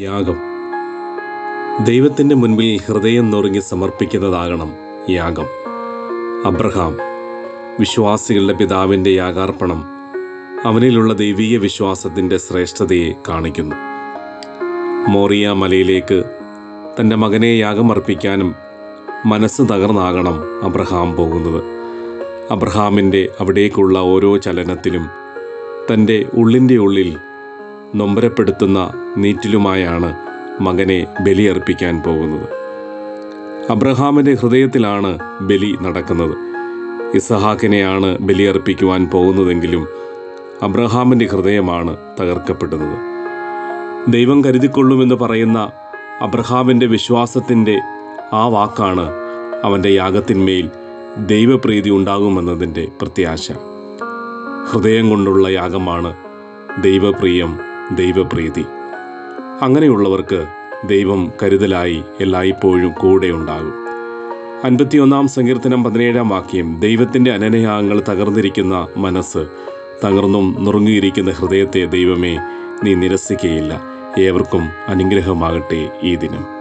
യാഗം. ദൈവത്തിന്റെ മുൻപിൽ ഹൃദയം നുറുങ്ങി സമർപ്പിക്കുന്നതാകണം യാഗം. അബ്രഹാം വിശ്വാസികളുടെ പിതാവിന്റെ യാഗാർപ്പണം അവനിലുള്ള ദൈവീയ വിശ്വാസത്തിന്റെ ശ്രേഷ്ഠതയെ കാണിക്കുന്നു. മോറിയ മലയിലേക്ക് തന്റെ മകനെ യാഗമർപ്പിക്കാനും മനസ്സ് തകർന്നാകണം അബ്രഹാം പോകുന്നത്. അബ്രഹാമിന്റെ അവിടേക്കുള്ള ഓരോ ചലനത്തിലും തന്റെ ഉള്ളിന്റെ ഉള്ളിൽ നൊമ്പരപ്പെടുത്തുന്ന നീറ്റിലുമായാണ് മകനെ ബലിയർപ്പിക്കാൻ പോകുന്നത്. അബ്രഹാമിന്റെ ഹൃദയത്തിലാണ് ബലി നടക്കുന്നത്. ഇസഹാക്കിനെയാണ് ബലിയർപ്പിക്കുവാൻ പോകുന്നതെങ്കിലും അബ്രഹാമിന്റെ ഹൃദയമാണ് തകർക്കപ്പെടുന്നത്. ദൈവം കരുതിക്കൊള്ളുമെന്ന് പറയുന്ന അബ്രഹാമിന്റെ വിശ്വാസത്തിന്റെ ആ വാക്കാണ് അവന്റെ യാഗത്തിന്മേൽ ദൈവപ്രീതി ഉണ്ടാകുമെന്നതിന്റെ പ്രത്യാശ. ഹൃദയം കൊണ്ടുള്ള യാഗമാണ് ദൈവപ്രിയം ദൈവപ്രീതി. അങ്ങനെയുള്ളവർക്ക് ദൈവം കരുതലായി എല്ലായ്പ്പോഴും കൂടെ ഉണ്ടാകും അൻപത്തിയൊന്നാം സങ്കീർത്തനം പതിനേഴാം വാക്യം ദൈവത്തിന്റെ അനനയാഗങ്ങൾ തകർന്നിരിക്കുന്ന മനസ്സ് തകർന്നും നുറുങ്ങിയിരിക്കുന്ന ഹൃദയത്തെ ദൈവമേ നീ നിരസിക്കുകയില്ല ഏവർക്കും അനുഗ്രഹമാകട്ടെ ഈ ദിനം.